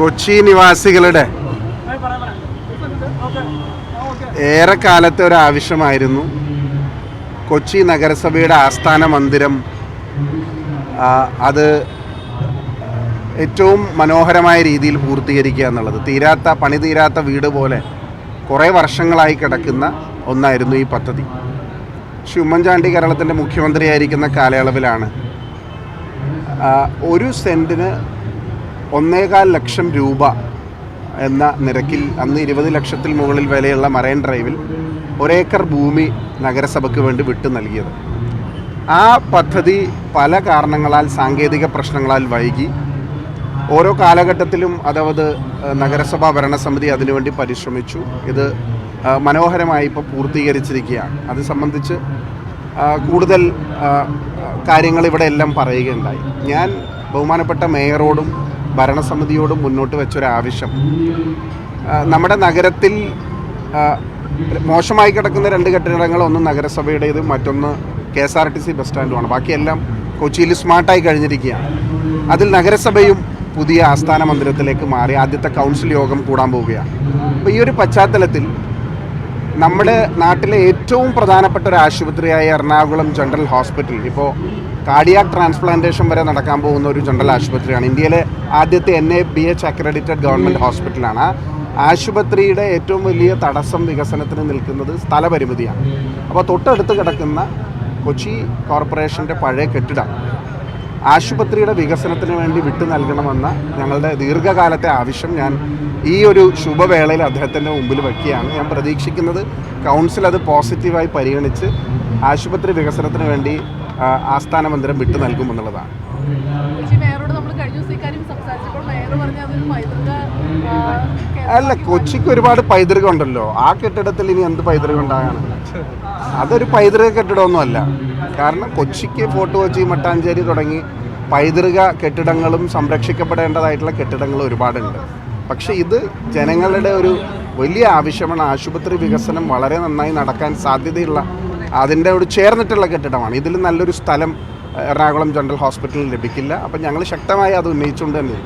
കൊച്ചി നിവാസികളുടെ ഏറെക്കാലത്തെ ഒരു ആവശ്യമായിരുന്നു. കൊച്ചി നഗരസഭയുടെ ആസ്ഥാന മന്ദിരം അത് ഏറ്റവും മനോഹരമായ രീതിയിൽ പൂർത്തീകരിക്കുക എന്നുള്ളത്. തീരാത്ത പണി തീരാത്ത വീട് പോലെ കുറേ വർഷങ്ങളായി കിടക്കുന്ന ഒന്നായിരുന്നു ഈ പദ്ധതി. പക്ഷേ ഉമ്മൻചാണ്ടി കേരളത്തിന്റെ മുഖ്യമന്ത്രിയായിരിക്കുന്ന കാലയളവിലാണ് ഒരു സെന്റിന് ഒന്നേകാൽ ലക്ഷം രൂപ എന്ന നിരക്കിൽ അന്ന് ഇരുപത് ലക്ഷത്തിൽ മുകളിൽ വിലയുള്ള മറൈൻ ഡ്രൈവിൽ ഒരേക്കർ ഭൂമി നഗരസഭയ്ക്ക് വേണ്ടി വിട്ടു നൽകിയത്. ആ പദ്ധതി പല കാരണങ്ങളാൽ സാങ്കേതിക പ്രശ്നങ്ങളാൽ വൈകി. ഓരോ കാലഘട്ടത്തിലും അതവത് നഗരസഭാ ഭരണസമിതി അതിനുവേണ്ടി പരിശ്രമിച്ചു. ഇത് മനോഹരമായി ഇപ്പോൾ പൂർത്തീകരിച്ചിരിക്കുകയാണ്. അത് സംബന്ധിച്ച് കൂടുതൽ കാര്യങ്ങൾ ഇവിടെ എല്ലാം പറയുകയുണ്ടായി. ഞാൻ ബഹുമാനപ്പെട്ട മേയറോടും ഭരണസമിതിയോടും മുന്നോട്ട് വെച്ചൊരാവശ്യം. നമ്മുടെ നഗരത്തിൽ മോശമായി കിടക്കുന്ന രണ്ട് കെട്ടിടങ്ങൾ ഒന്ന് നഗരസഭയുടേത് മറ്റൊന്ന് K S R T C bus സ്റ്റാൻഡുമാണ്. ബാക്കിയെല്ലാം കൊച്ചിയിൽ സ്മാർട്ടായി കഴിഞ്ഞിരിക്കുകയാണ്. അതിൽ നഗരസഭയും പുതിയ ആസ്ഥാന മന്ദിരത്തിലേക്ക് മാറി ആദ്യത്തെ കൗൺസിൽ യോഗം കൂടാൻ പോവുകയാണ്. അപ്പോൾ ഈ ഒരു പശ്ചാത്തലത്തിൽ നമ്മുടെ നാട്ടിലെ ഏറ്റവും പ്രധാനപ്പെട്ട ഒരു ആശുപത്രിയായ എറണാകുളം ജനറൽ ഹോസ്പിറ്റൽ. ഇപ്പോൾ കാർഡിയാക് ട്രാൻസ്പ്ലാന്റേഷൻ വരെ നടക്കാൻ പോകുന്ന ഒരു ജനറൽ ആശുപത്രിയാണ്. ഇന്ത്യയിലെ ആദ്യത്തെ N A B H accredited government ഹോസ്പിറ്റലാണ് ആശുപത്രിയുടെ ഏറ്റവും വലിയ തടസ്സം വികസനത്തിന് നിൽക്കുന്നത് സ്ഥലപരിമിതിയാണ്. അപ്പോൾ തൊട്ടടുത്ത് കിടക്കുന്ന കൊച്ചി കോർപ്പറേഷന്റെ പഴയ കെട്ടിടം. ആശുപത്രിയുടെ വികസനത്തിന് വേണ്ടി വിട്ടു നൽകണമെന്ന ഞങ്ങളുടെ ദീർഘകാലത്തെ ആവശ്യം ഞാൻ ഈ ഒരു ശുഭവേളയിൽ അദ്ദേഹത്തിന്റെ മുമ്പിൽ വയ്ക്കുകയാണ്. ഞാൻ പ്രതീക്ഷിക്കുന്നത് കൗൺസിൽ അത് പോസിറ്റീവായി പരിഗണിച്ച് ആശുപത്രി വികസനത്തിന് വേണ്ടി ആസ്ഥാന മന്ദിരം വിട്ടു നൽകുമെന്നുള്ളതാണ്. അല്ല കൊച്ചിക്ക് ഒരുപാട് പൈതൃകം ഉണ്ടല്ലോ. ആ കെട്ടിടത്തിൽ ഇനി എന്ത് പൈതൃകം ഉണ്ടാകാനാണ്? അതൊരു പൈതൃക കെട്ടിടമൊന്നുമല്ല. കാരണം കൊച്ചിക്ക് ഫോർട്ട് കൊച്ചി മട്ടാഞ്ചേരി തുടങ്ങി പൈതൃക കെട്ടിടങ്ങളും സംരക്ഷിക്കപ്പെടേണ്ടതായിട്ടുള്ള കെട്ടിടങ്ങൾ ഒരുപാടുണ്ട്. പക്ഷേ ഇത് ജനങ്ങളുടെ ഒരു വലിയ ആവശ്യമാണ്. ആശുപത്രി വികസനം വളരെ നന്നായി നടക്കാൻ സാധ്യതയുള്ള അതിന്റെ ഒരു ചേർന്നിട്ടുള്ള കെട്ടിടമാണ്. ഇതിൽ നല്ലൊരു സ്ഥലം എറണാകുളം ജനറൽ ഹോസ്പിറ്റലിൽ ലഭിക്കില്ല. അപ്പം ഞങ്ങൾ ശക്തമായി അത് ഉന്നയിച്ചുകൊണ്ട് തന്നെ